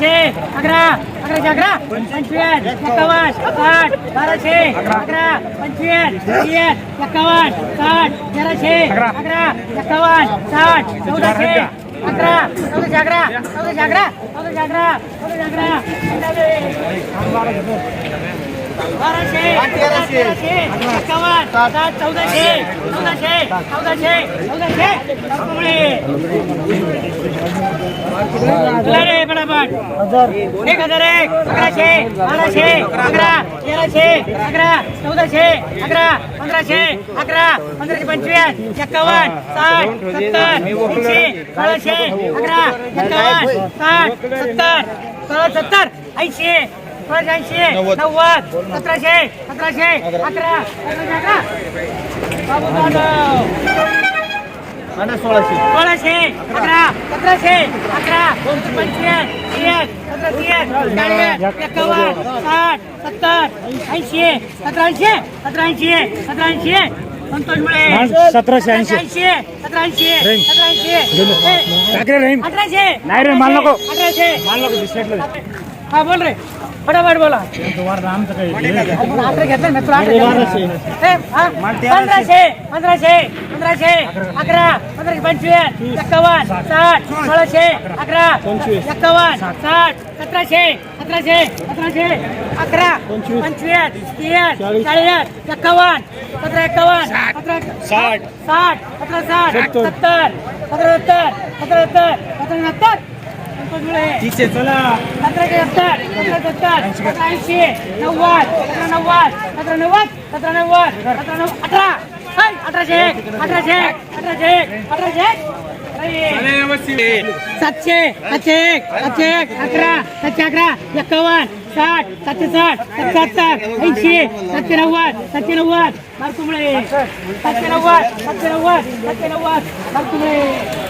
अकराशे अकरा अकराशे अकरा पंचवीस एक्कावन्न साठ बाराशे अकरा. पंचवीस तीस एक्कावन्न साठ तेराशे अकरा. एक्कावन्न साठ चौदाशे अकरा चौदाशे अकरा चौदाशे अकरा चौदाशे अकरा चौदाशे अकरा. बाराशे तेराशे चौदाशे चौदाशे चौदाशे चौदाशे. पटापट एक हजार एक अकराशे बाराशे अकरा तेराशे अकरा चौदाशे अकरा पंधराशे अकरा पंधराशे पंचवीस एक्कावन्न साठ सत्तर एकशे सोळाशे अकरा एक्कावन्न साठ सत्तर सोळा सत्तर ऐंशी सोळाशे ऐंशी नव्वद सतराशे सतराशे अकरा जाधव सोळाशे. अकरा. सतराशे अकरा. पंचवीस तीस चाळीस एक्कावन्न साठ सत्तर ऐंशी सतरा ऐंशी सतरा ऐंशी सतरा ऐंशी. संतोष मुळे सतराशे ऐंशी. ऐंशी सतरा ऐंशी सतरा ऐंशी टाकरे राहीन अठराशे. नाही रे, माल नको. अठराशे मान नको हा बोल रे. फटाफट बोला? पंधराशे पंधराशे पंधराशे अकरा पंधराशे पंचवीस एक्कावन्न साठ सोळाशे अकरा एक्कावन्न साठ सतराशे सतराशे सतराशे अकरा पंचवीस तीस चाळीस एक्कावन्न सतरा एक्कावन्न सतरा साठ. साठ सतरा साठ सत्तर. सत्तर सतरा सत्तर सतरा सत्तर सतरा सत्तर तिचे चला. सतराशे सत्तर सतरा सत्तर ऐंशी नव्वद सतरा नव्वद सतरा नव्वद सतरा नव्वद सतरा नव्वद अठरा अठराशे एक अठराशे एक अठराशे एक. अठराशे एक. सातशे सातशे एक सातशे एक अकरा सातशे अकरा एक्कावन्न साठ सातशे साठ सत्याहत्तर ऐंशी सातशे नव्वद सातशे नव्वद मारकुंबळे सातशे नव्वद सातशे नव्वद सातशे नव्वद मारकुंबळे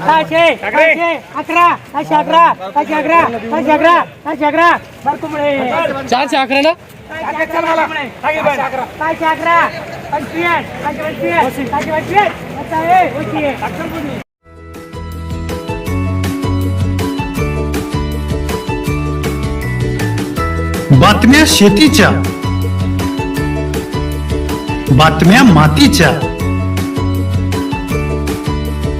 सहाशे सहाशे अकरा सहाशे अकरा सहाशे अकरा सहाशे अकरा सहाशे अकरा. बरकुंबळे चारशे अकरा ना? सहाशे अकरा पंचवीस पंचवीस सहाशे. बातम्या शेतीच्या. बातम्या मातीच्या.